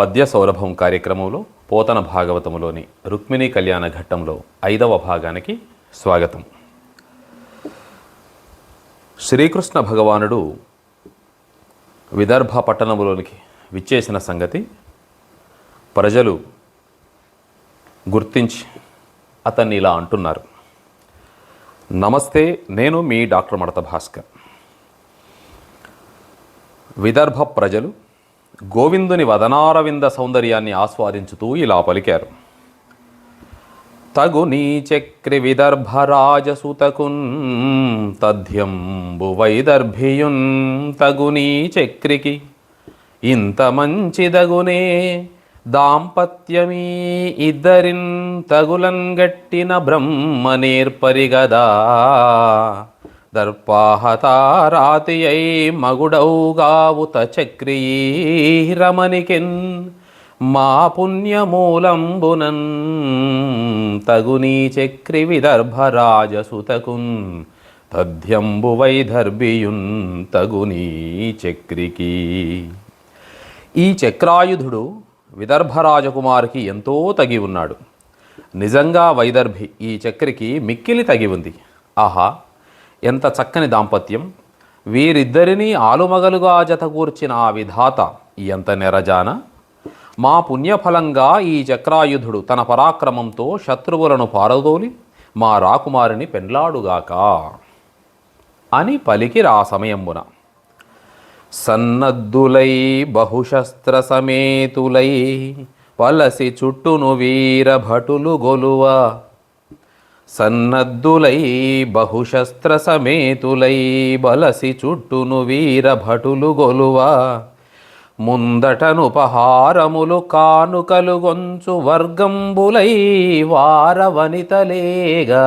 పద్య సౌరభం కార్యక్రమంలో పోతన భాగవతములోని రుక్మిణీ కళ్యాణ ఘట్టంలో ఐదవ భాగానికి స్వాగతం. శ్రీకృష్ణ భగవానుడు విదర్భ పట్టణంలోనికి విచ్చేసిన సంగతి ప్రజలు గుర్తించి అతన్ని ఇలా అంటున్నారు. నమస్తే నేను మీ డాక్టర్ మడత భాస్కర్. విదర్భ ప్రజలు గోవిందుని వదనారవింద సౌందర్యాన్ని ఆస్వాదించుతూ ఇలా పలికారు. తగు నీ చక్రి విదర్భరాజసుతకున్ తథ్యంబు వైదర్భియున్ తగు నీ చక్రికి ఇంత మంచిదగునే దాంపత్యమీ ఇద్దరిన్ తగులన్ గట్టిన బ్రహ్మ నేర్పరిగదా దర్పాహతారాతియై మగుడౌగావుత చక్రీ రమణికిన్ మా పుణ్యమూలంబునన్ తగునీ చక్రి విదర్భరాజసుతకున్ తథ్యంబు వైదర్భియున్ తగునీ చక్రికి. ఈ చక్రాయుధుడు విదర్భరాజకుమారికి ఎంతో తగి ఉన్నాడు. నిజంగా వైదర్భి ఈ చక్రికి మిక్కిలి తగి ఉంది. ఆహా ఎంత చక్కని దాంపత్యం. వీరిద్దరినీ ఆలుమగలుగా జతకూర్చిన ఆ విధాత ఎంత నెరజాన. మా పుణ్యఫలంగా ఈ చక్రాయుధుడు తన పరాక్రమంతో శత్రువులను పారదోలి మా రాకుమారిని పెండ్లాడుగాక అని పలికి రా సమయమున సన్నద్దులై బహుశస్త్ర సమేతులై వలసి చుట్టును వీరభటులు గొలువ. సన్నద్ధులై బహుశస్త్ర సమేతులై బలసి చుట్టును వీరభటులు గొలువ. ముందటనుపహారములు కానుకలు గొంచు వర్గంబులై వారవనితలేగా.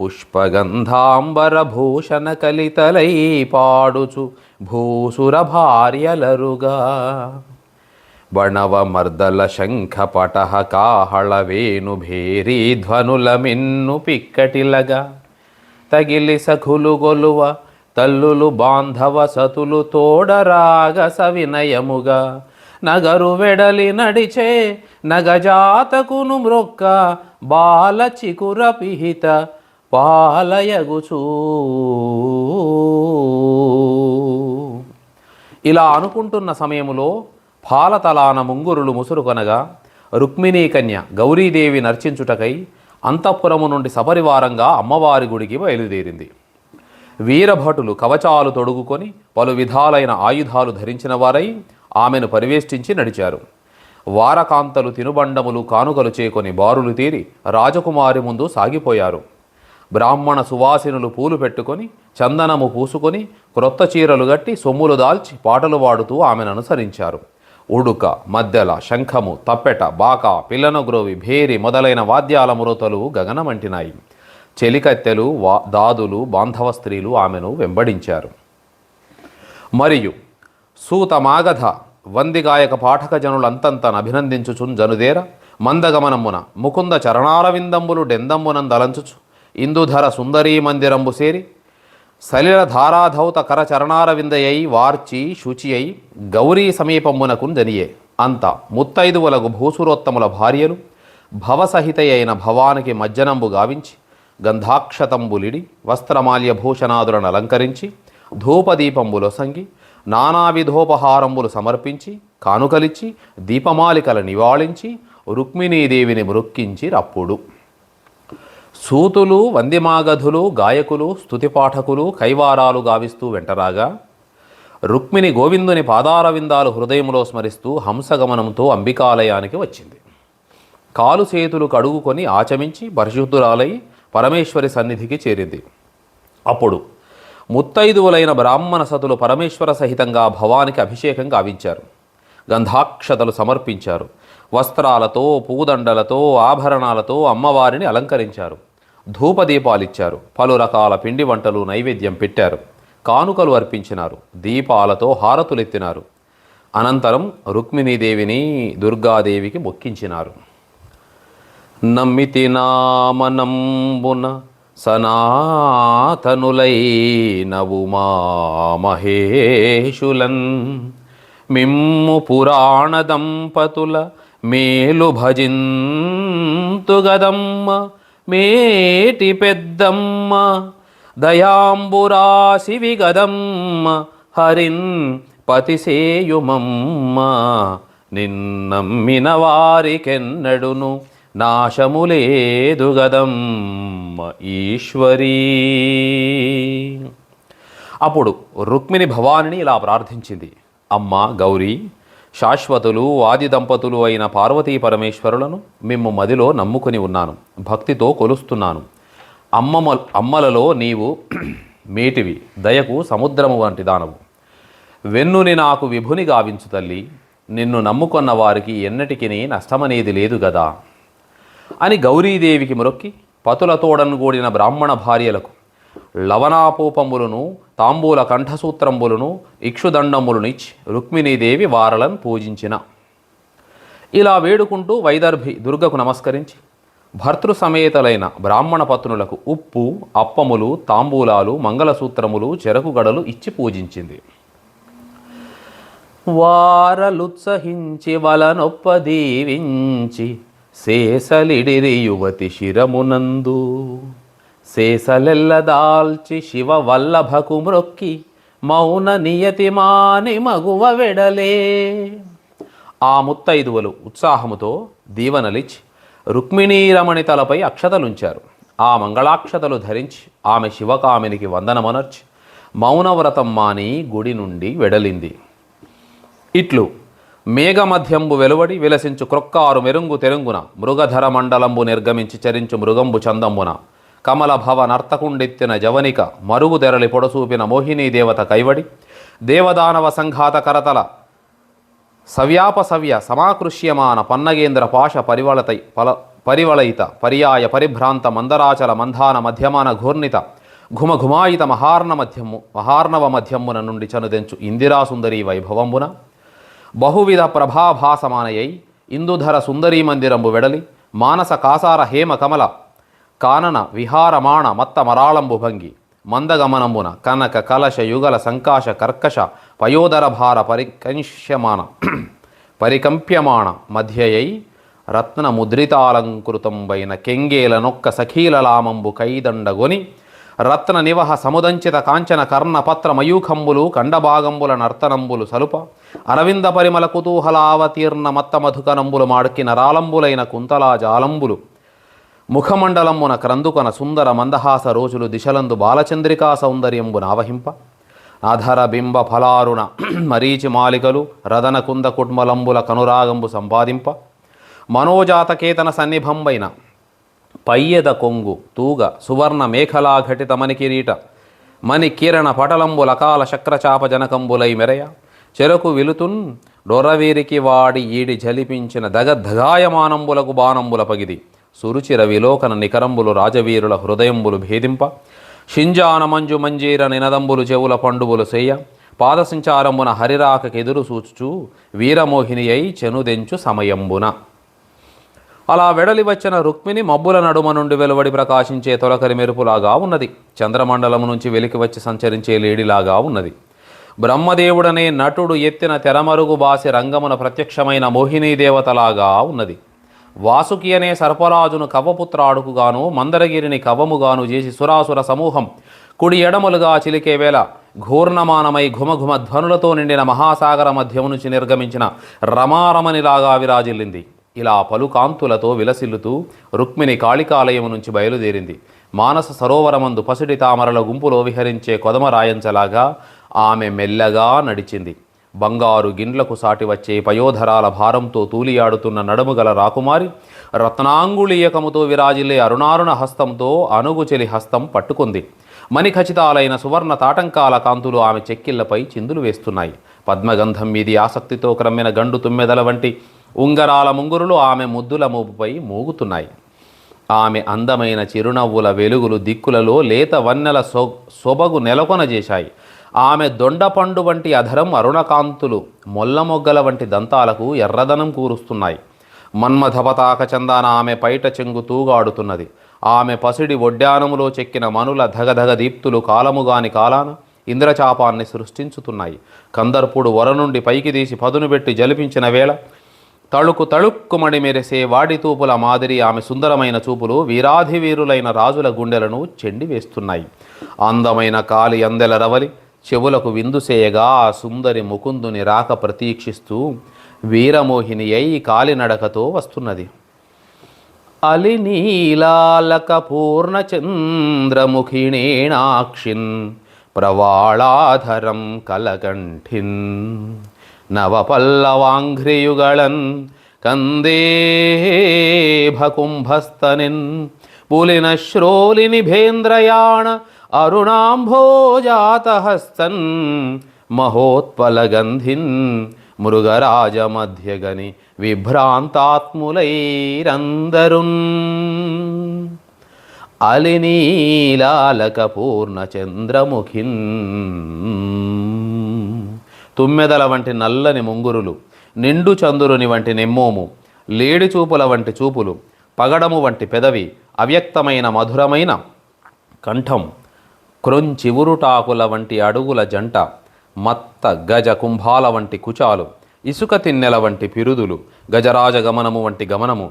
పుష్పగంధాంబర భూషణ కలితలై పాడుచు భూసుర భార్యలరుగా వణవ మర్దల శంఖపటహ కాహళ వేణు భేరీ ధ్వనుల మిన్ను పిక్కటిలగా తగిలి సఖులు గొలువ తల్లులు బాంధవ సతులు తోడరాగ సవినయముగా నగరు వెడలి నడిచే నగజాతకును మ్రొక్క బాల చికుర పిహిత పాలయగుచూ ఇలా అనుకుంటున్న సమయములో పాలతలాన ముంగురులు ముసురుకొనగా రుక్మిణీ కన్య గౌరీదేవి నర్చించుటకై అంతఃపురము నుండి సపరివారంగా అమ్మవారి గుడికి బయలుదేరింది. వీరభటులు కవచాలు తొడుగుకొని పలు విధాలైన ఆయుధాలు ధరించిన వారై ఆమెను పరివేష్టించి నడిచారు. వారకాంతలు తినుబండములు కానుకలు చేకొని బారులు తీరి రాజకుమారి ముందు సాగిపోయారు. బ్రాహ్మణ సువాసినులు పూలు పెట్టుకొని చందనము పూసుకొని క్రొత్త చీరలు గట్టి సొమ్ములు దాల్చి పాటలు పాడుతూ ఆమెను అనుసరించారు. ఉడుక మద్దెల శంఖము తప్పెట బాక పిల్లనగ్రోవి భేరి మొదలైన వాద్యాల మురతలు గగనమంటినాయి. చెలికత్తెలు వా దాదులు బాంధవ స్త్రీలు ఆమెను వెంబడించారు. మరియు సూత మాగధ వందిగాయక పాఠక జనులంతంతన అభినందించుచున్ జనుదేర మందగమనమున ముకుంద చరణారవిందంబులు డెందంబునందలంచుచు ఇందుధర సుందరీ మందిరంబు సేరి సలిల ధారాధౌత కర వార్చి శుచియై గౌరీ సమీపమునకు జనియే అంత ముత్తైదువులకు భూసురోత్తముల భార్యలు భవసహితయైన భవానికి మజ్జనంబు గావించి గంధాక్షతంబులిడి వస్త్రమాల్య భూషణాదులను అలంకరించి ధూపదీపంబులొసంగి నానావిధోపహారంబులు సమర్పించి కానుకలిచ్చి దీపమాలికల నివాళించి రుక్మిణీదేవిని మృక్కించి రప్పుడు సూతులు వందిమాగధులు గాయకులు స్తుతిపాఠకులు కైవారాలు గావిస్తూ వెంటరాగా రుక్మిణి గోవిందుని పాదారవిందాలు హృదయంలో స్మరిస్తూ హంసగమనంతో అంబికాలయానికి వచ్చింది. కాలు చేతులు కడుగుకొని ఆచమించి పరిశుద్ధురాలై పరమేశ్వరి సన్నిధికి చేరింది. అప్పుడు ముత్తైదువులైన బ్రాహ్మణ సతులు పరమేశ్వర సహితంగా భవానికి అభిషేకం గావించారు. గంధాక్షతలు సమర్పించారు. వస్త్రాలతో పూదండలతో ఆభరణాలతో అమ్మవారిని అలంకరించారు. ధూపదీపాలిచ్చారు. పలు రకాల పిండి వంటలు నైవేద్యం పెట్టారు. కానుకలు అర్పించినారు. దీపాలతో హారతులెత్తినారు. అనంతరం రుక్మిణీదేవిని దుర్గాదేవికి మొక్కించినారు. నమ్మితి నామనంబున సనాతనులై మా మహేషులన్ మిమ్ము పురాణ దంపతుల మేలు భజింతుగదమ్మ మేటి పెద్దమ్మ దయాంబురాశివి గదమ్మ హరిన్ పతిసేయుమమ్మ నిన్నమ్మిన వారికెన్నడును నాశము లేదు గదమ్మ ఈశ్వరీ. అప్పుడు రుక్మిణి భవానిని ఇలా ప్రార్థించింది. అమ్మ గౌరీ శాశ్వతులు ఆది దంపతులు అయిన పార్వతీ పరమేశ్వరులను మిమ్ము మదిలో నమ్ముకుని ఉన్నాను భక్తితో కొలుస్తున్నాను. అమ్మమ అమ్మలలో నీవు మేటివి దయకు సముద్రము వంటి దానవు. వెన్నుని నాకు విభుని గావించు తల్లి నిన్ను నమ్ముకొన్న వారికి ఎన్నటికి నష్టమనేది లేదు గదా. అని గౌరీదేవికి మొరొక్కి పతులతోడను కూడిన బ్రాహ్మణ భార్యలకు లవణాపూపములను తాంబూల కంఠసూత్రంబులను ఇక్షుదండములనిచ్చి రుక్మిణీదేవి వారలను పూజించిన. ఇలా వేడుకుంటూ వైదర్భి దుర్గకు నమస్కరించి భర్తృ సమేతలైన బ్రాహ్మణ పత్నులకు ఉప్పు అప్పములు తాంబూలాలు మంగళసూత్రములు చెరకు గడలు ఇచ్చి పూజించింది. వారలుత్సహించి వలనొప్ప దీవించి శేషలిడిరి యువతి శిరమునందు. శేషలెల్లదాల్చి శివ వల్లభకు మ్రొక్కి మౌన నియతి మాని మగువ వెడలే. ఆ ముత్తైదువలు ఉత్సాహముతో దీవనలిచి రుక్మిణీరమణి తలపై అక్షతలుంచారు. ఆ మంగళాక్షతలు ధరించి ఆమె శివకామినికి వందనమనర్చి మౌనవ్రతం మాని గుడి నుండి వెడలింది. ఇట్లు మేఘమధ్యంబు వెలువడి విలసించు క్రొక్కారు మెరుంగు తెరుంగున మృగధర మండలంబు నిర్గమించి చరించు మృగంబు చందంబున కమల భవ నర్తకుండెత్తిన జవనిక మరుగు తెరలి పొడసూపిన మోహినీ దేవత కైవడి దేవదానవ సంఘాత కరతల సవ్యాప సమాకృష్యమాన పన్నగేంద్ర పాశ పరివళతై పల పరివళయిత పర్యాయ పరిభ్రాంత మందరాచల మంధాన మధ్యమాన ఘూర్ణిత ఘుమఘుమాయిత మహార్ణ మధ్యము మహార్ణవ మధ్యమున నుండి చనుదెంచు ఇందిరాసుందరీ వైభవంబున బహువిధ ప్రభాభాసమానయై ఇందుధర సుందరీ మందిరంబు వెడలి మానస కాసార హేమ కమల కానన విహారమాణ మత్త మరాళంబు భంగి. మందగమనంబున కనక కలశ యుగల సంకాశ కర్కశ పయోదర భార పరికంష్యమాన పరికంప్యమాణ మధ్యయై రత్న ముద్రితాలంకృతంబైన కెంగేల నొక్క సఖీలలామంబు కైదండగొని రత్న నివహ సముదంచిత కాంచన కర్ణపత్ర మయూఖంబులు కండభాగంబుల నర్తనంబులు సలుప అరవింద పరిమళ కుతూహలావతీర్ణ మత్త మధుకనంబులు మాడుకి నరాలంబులైన కుంతలా జాలంబులు ముఖమండలమున క్రందుకొన సుందర మందహాస రోజులు దిశలందు బాలచంద్రికా సౌందర్యంబు నావహింప అధర బింబ ఫలారుణ మరీచి మాలికలు రదన కుంద కుట్మలంబుల కనురాగంబు సంపాదింప. మనోజాతకేతన సన్నిభంబైన పయ్యద కొంగు తూగ సువర్ణ మేఖలా ఘటిత మణి కిరీట మణి కిరణ పటలంబు లకాల శక్రచాప జనకంబులై మెరయ. చెరకు విలుతున్ డొరవీరికి వాడి ఈడి జలిపించిన దగద్ధగాయమానంబులకు బాణంబుల పగిది. సురుచిర విలోకన నికరంబులు రాజవీరుల హృదయంబులు భేదింప. షింజాన మంజు మంజీర నినదంబులు చెవుల పండుబులు సేయ. పాదసించారంబున హరిరాకకెదురు సూచుచు వీరమోహిని అయి చెనుదెంచు సమయంబున. అలా వెడలి వచ్చిన రుక్మిణి మబ్బుల నడుమ నుండి వెలువడి ప్రకాశించే తొలకరి మెరుపులాగా ఉన్నది. చంద్రమండలం నుంచి వెలికి వచ్చి సంచరించే లేడిలాగా ఉన్నది. బ్రహ్మదేవుడనే నటుడు ఎత్తిన తెరమరుగు బాసి రంగమున ప్రత్యక్షమైన మోహినీ దేవతలాగా ఉన్నది. వాసుకి అనే సర్పరాజును కవపుత్రాడుకుగాను మందరగిరిని కవముగాను చేసి సురాసుర సమూహం కుడి ఎడమలుగా చిలికే వేళ ఘూర్ణమానమై ఘుమఘుమ ధ్వనులతో నిండిన మహాసాగర మధ్యము నుంచి నిర్గమించిన రమారమనిలాగా విరాజిల్లింది. ఇలా పలు కాంతులతో విలసిల్లుతూ రుక్మిణి కాళికాలయము నుంచి బయలుదేరింది. మానస సరోవరమందు పసిడి తామరల గుంపులో విహరించే కొదమరాయంచలాగా ఆమె మెల్లగా నడిచింది. బంగారు గిండ్లకు సాటి వచ్చే పయోధరాల భారంతో తూలియాడుతున్న నడుముగల రాకుమారి రత్నాంగుళీయకముతో విరాజిల్లే అరుణారుణ హస్తంతో అనుగుచెలి హస్తం పట్టుకుంది. మణిఖచితాలైన సువర్ణ తాటంకాల కాంతులు ఆమె చెక్కిళ్ళపై చిందులు వేస్తున్నాయి. పద్మగంధం మీది ఆసక్తితో క్రమ్మిన గండు తుమ్మెదల వంటి ఉంగరాల ముంగురులు ఆమె ముద్దుల మోపుపై మూగుతున్నాయి. ఆమె అందమైన చిరునవ్వుల వెలుగులు దిక్కులలో లేత వన్నెల సొ సొబగు నెలకొన చేశాయి ఆమె దొండపండు వంటి అధరం అరుణకాంతులు మొల్లమొగ్గల వంటి దంతాలకు ఎర్రదనం కూరుస్తున్నాయి. మన్మధపతాక చందాన ఆమె పైట చెంగు తూగాడుతున్నది. ఆమె పసిడి ఒడ్డానములో చెక్కిన మనుల ధగధగ దీప్తులు కాలముగాని కాలాన ఇంద్రచాపాన్ని సృష్టించుతున్నాయి. కందర్పుడు వర నుండి పైకి తీసి పదును పెట్టి జలిపించిన వేళ తళుకు తళుక్కుమడి మెరిసే వాడితూపుల మాదిరి ఆమె సుందరమైన చూపులు వీరాధి వీరులైన రాజుల గుండెలను చెండి వేస్తున్నాయి అందమైన కాలి అందెల రవలి చెవులకు విందుసేయగా ఆ సుందరి ముకుందుని రాక ప్రతీక్షిస్తూ వీరమోహిని అయి కాలినడకతో వస్తున్నది. అలినీలాలక పూర్ణచంద్రముఖిణేణాక్షిన్ ప్రవాళాధరం కలకంఠిన్ నవపల్లవాంఘ్రియుగళన్ కందేభకుంభస్తనిన్ పులిన శ్రోలినిభేంద్రయాణ అరుణాంభోజాతహస్తన్ మహోత్పలగంధిన్ మృగరాజమధ్యగని విభ్రాంతాత్ములైరందరున్. అలినీలాలకపూర్ణచంద్రముఖిన్. తుమ్మెదల వంటి నల్లని ముంగురులు నిండు చందురుని వంటి నెమ్మోము లేడి చూపుల వంటి చూపులు పగడము వంటి పెదవి అవ్యక్తమైన మధురమైన కంఠం. క్రొంచివురుటాకుల వంటి అడుగుల జంట మత్త గజ కుంభాల వంటి కుచాలు ఇసుక తిన్నెల వంటి పిరుదులు గజరాజ గమనము వంటి గమనము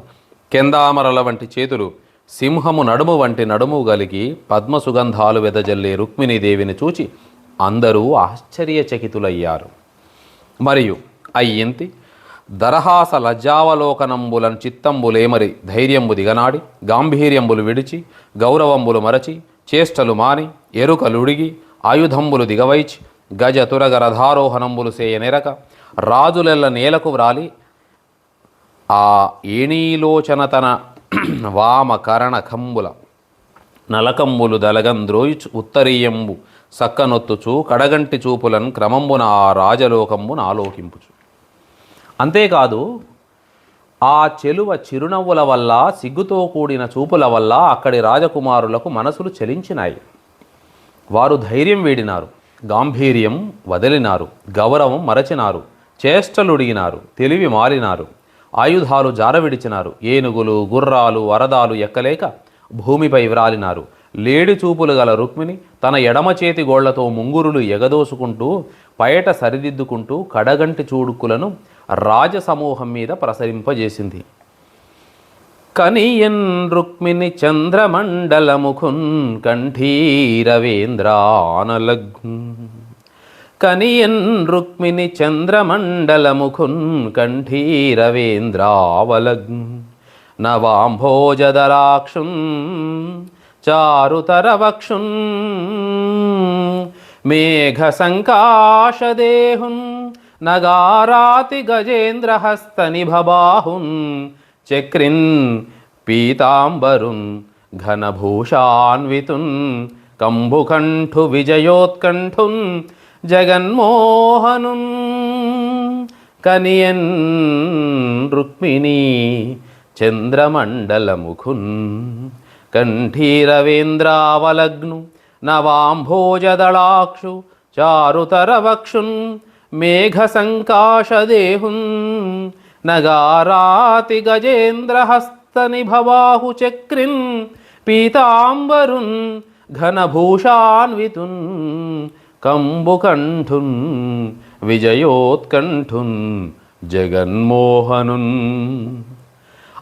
కెందామరల వంటి చేతులు సింహము నడుము వంటి నడుము గలిగి పద్మ సుగంధాలు వెదజల్లే రుక్మిణీదేవిని చూచి అందరూ ఆశ్చర్యచకితులయ్యారు. మరియు అయ్యింతి దరహాస లజ్జావలోకనంబులను చిత్తంబులేమరి ధైర్యంబు దిగనాడి గాంభీర్యంబులు విడిచి గౌరవంబులు మరచి చేష్టలు మాని ఎరుకలుడిగి ఆయుధంబులు దిగవైచి గజ తురగ రథారోహణంబులు సేయనెరక రాజులెల్ల నేలకు వ్రాలి. ఆ ఏణీలోచన తన వామకరణ కంబుల నలకంబులు దలగంద్రోయిచు ఉత్తరీయంబు సక్కనొత్తుచు కడగంటి చూపులను క్రమంబున ఆ రాజలోకంబున ఆలోకింపుచు అంతేకాదు ఆ చెలువ చిరునవ్వుల వల్ల సిగ్గుతో కూడిన చూపుల వల్ల అక్కడి రాజకుమారులకు మనసులు చలించినాయి. వారు ధైర్యం వీడినారు గాంభీర్యం వదిలినారు గౌరవం మరచినారు చేష్టలుడిగినారు తెలివి మారినారు ఆయుధాలు జారవిడిచినారు ఏనుగులు గుర్రాలు వరదాలు ఎక్కలేక భూమిపై వ్రాలినారు. లేడి చూపులు గల రుక్మిణి తన ఎడమ చేతి గోళ్ళతో ముంగురులు ఎగదోసుకుంటూ పయట సరిదిద్దుకుంటూ కడగంటి చూడుకులను రాజసమూహం మీద ప్రసరింపజేసింది. కనియన్ రుక్మిణి చంద్రమండలముఖున్ కంఠీరవేంద్రానలగ్న్ కనియన్ రుక్మిణి చంద్రమండలముఖున్ కంఠీరవేంద్రావలగ్న్ నవాంభోజదరాక్షున్ చారుతరవక్షున్. మేఘ సంకాశదేహున్ నగారాతి గజేంద్రహస్త నిభబాహున్ చక్రిన్ పీతాంబరున్ ఘనభూషాన్వితున్ కంభుకంఠు విజయోత్కంఠున్ జగన్మోహనున్ కనియన్ రుక్మిణీ చంద్రమండలముఖున్ కంఠీరవేంద్రావలగ్ను నవాంభోజదళాక్షు చారుతరవక్షున్ మేఘసంకాశదేహున్ నగారాతి గజేంద్రహస్తనిభవాహు చక్రిన్ పీతాంబరున్ ఘనభూషాన్వితున్ కంబుకంఠున్ విజయోత్కంఠున్ జగన్మోహనున్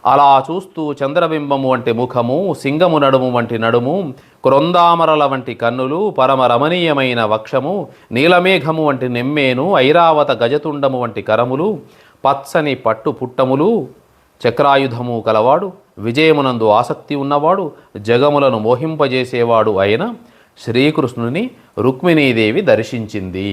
అలా చూస్తూ చంద్రబింబము వంటి ముఖము సింగము నడుము వంటి నడుము క్రొందామరల వంటి కన్నులు పరమ రమణీయమైన వక్షము నీలమేఘము వంటి నెమ్మేను ఐరావత గజతుండము వంటి కరములు పచ్చని పట్టు పుట్టములు చక్రాయుధము కలవాడు విజయమునందు ఆసక్తి ఉన్నవాడు జగములను మోహింపజేసేవాడు అయిన శ్రీకృష్ణుని రుక్మిణీదేవి దర్శించింది.